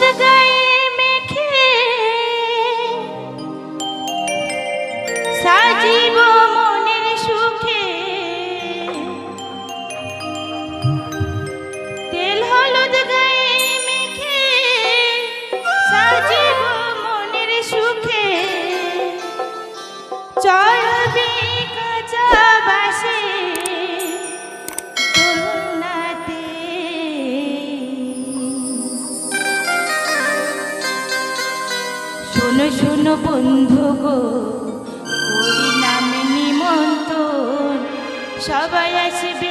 the day. বন্ধু গো নামে নিমন্ত্রণ। সবাই আসবে